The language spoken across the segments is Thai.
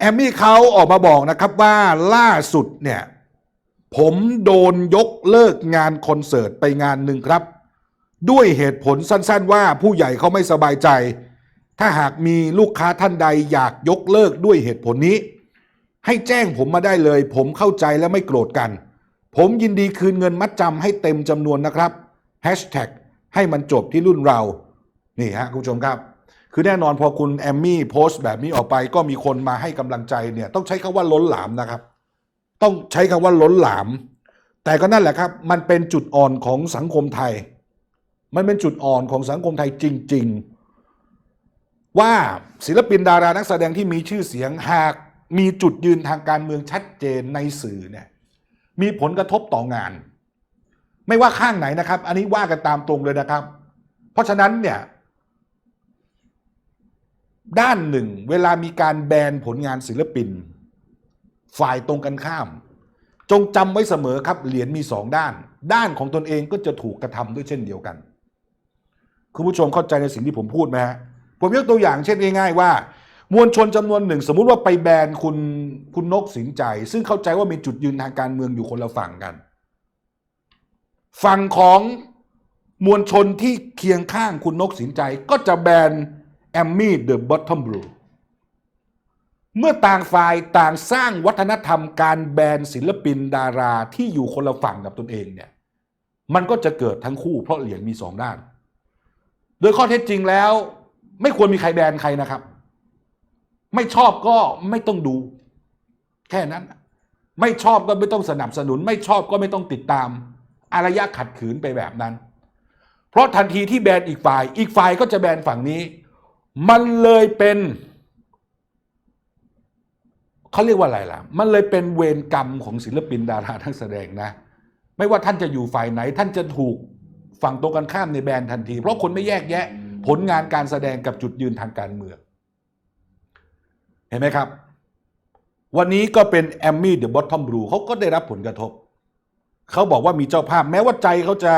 แอมมี่เขาออกมาบอกนะครับว่าล่าสุดเนี่ยผมโดนยกเลิกงานคอนเสิร์ตไปงานหนึ่งครับ ด้วยเหตุผลสั้นๆ ว่าผู้ใหญ่เขาไม่สบายใจ ถ้าหากมีลูกค้าท่านใดอยากยกเลิกด้วยเหตุผลนี้ ให้แจ้งผมมาได้เลย ผมเข้าใจและไม่โกรธกัน ผมยินดีคืนเงินมัดจำให้เต็มจำนวนนะครับแฮชแท็กให้มันจบที่รุ่นเรา นี่ฮะคุณผู้ชมครับ คือแน่นอนพอคุณแอมมี่โพสต์แบบนี้ออกไปก็มีคนมาให้กำลังใจเนี่ยต้องใช้คำว่าล้นหลามนะครับ ต้องใช้คำว่าล้นหลาม แต่ก็นั่นแหละครับ มันเป็นจุดอ่อนของสังคมไทย มันเป็นจุดอ่อนของสังคมไทยจริง ๆ ว่าศิลปินดารานักแสดงที่มีชื่อเสียงหากมีจุดยืนทางการเมืองชัดเจนในสื่อเนี่ยมีผลกระทบต่องาน ไม่ว่าข้างไหนนะครับ อันนี้ว่ากันตามตรงเลยนะครับ เพราะฉะนั้นเนี่ย ด้านหนึ่ง เวลามีการแบนผลงานศิลปิน ฝ่ายตรงกันข้าม จงจำไว้เสมอครับเหรียญมีสองด้าน ด้านของตนเองก็จะถูกกระทำด้วยเช่นเดียวกัน คุณผู้ชมเข้าใจในสิ่งที่ผมพูดไหมฮะผมยกตัวอย่างเช่นง่ายๆว่า มวลชนจำนวนหนึ่ง สมมุติว่าไปแบนคุณคุณนกสินใจ ซึ่งเข้าใจว่ามีจุดยืนทางการเมืองอยู่คนละฝั่งกัน ฝั่งของมวลชนที่เคียงข้างคุณนกสินใจก็จะแบน แอมมี่เดอะบอททอมบลูเมื่อต่างฝ่ายต่างสร้างวัฒนธรรมการแบนศิลปินดาราที่อยู่คนละฝั่งกับตนเองเนี่ยมันก็จะเกิดทั้งคู่เพราะเหรียญมีสองด้าน โดยข้อเท็จจริงแล้ว ไม่ควรมีใครแบนใครนะครับ ไม่ชอบก็ไม่ต้องดู แค่นั้น ไม่ชอบก็ไม่ต้องสนับสนุน ไม่ชอบก็ไม่ต้องติดตาม อารยะขัดขืนไปแบบนั้น เพราะทันทีที่แบนอีกฝ่าย อีกฝ่ายก็จะแบนฝั่งนี้ มันเลยเป็นเขาเรียกว่าอะไรล่ะ มันเลยเป็นเวรกรรมของศิลปินดาราทั้งแสดงนะ ไม่ว่าท่านจะอยู่ฝ่ายไหน ท่านจะถูกฝั่งตรงกันข้ามในแบรนด์ทันที เพราะคนไม่แยกแยะ ผลงานการแสดงกับจุดยืนทางการเมือง เห็นไหมครับ วันนี้ก็เป็นแอมมี่เดอะบอททอมบลูเขาก็ได้รับผลกระทบ เขาบอกว่ามีเจ้าภาพ แม้ว่าใจเขาจะ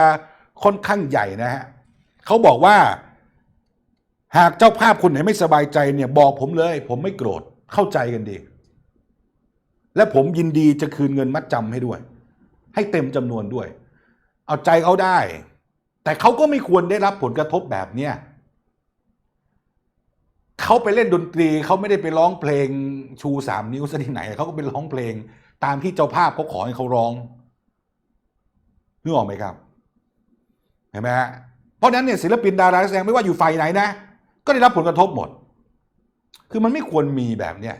ค่อนข้างใหญ่นะฮะเขาบอกว่า หากเจ้าภาพคนไหนไม่สบายใจเนี่ยบอกผมเลย ผมไม่โกรธเข้าใจกันดี และผมยินดีจะคืนเงินมัดจำให้ด้วย ให้เต็มจำนวนด้วย เอาใจเขาได้ แต่เขาก็ไม่ควรได้รับผลกระทบแบบเนี้ยเขาไปเล่นดนตรีเขาไม่ได้ไปร้องเพลงชูสามนิ้วซะที่ไหนเขาก็ไปร้องเพลง ตามที่เจ้าภาพเขาขอให้เขาร้องนึกออกไหมครับเห็นไหมฮะเพราะนั้นเนี่ยศิลปินดาราแสดงไม่ว่าอยู่ฝ่ายไหนนะ ก็ได้รับผลกระทบหมด คือมันไม่ควรมีแบบเนี้ย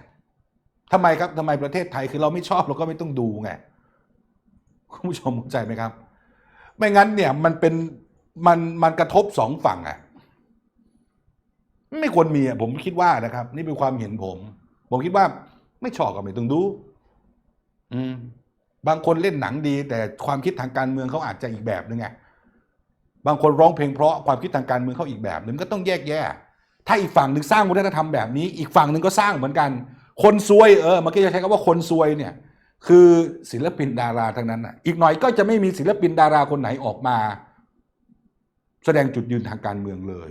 ทำไมครับทำไมประเทศไทยคือเราไม่ชอบเราก็ไม่ต้องดูไงคุณผู้ชมเข้าใจไหมครับ ไม่งั้นเนี่ยมันเป็นมันมันกระทบสองฝั่งอะไม่ควรมีอะผมคิดว่านะครับ นี่เป็นความเห็นผม ผมคิดว่าไม่ชอบก็ไม่ต้องดู อืม บางคนเล่นหนังดี แต่ความคิดทางการเมืองเขาอาจจะอีกแบบนึงไงบางคนร้องเพลงเพราะความคิดทางการเมืองเขาอีกแบบนึงก็ต้องแยกแยะ ถ้าอีกฝั่งหนึ่งสร้างวัฒนธรรมแบบนี้ อีกฝั่งหนึ่งก็สร้างเหมือนกัน คนซวยเออเมื่อกี้จะใช้คำว่าคนซวยเนี่ยคือศิลปินดาราทั้งนั้นอะอีกหน่อยก็จะไม่มีศิลปินดาราคนไหนออกมา แสดงจุดยืนทางการเมืองเลย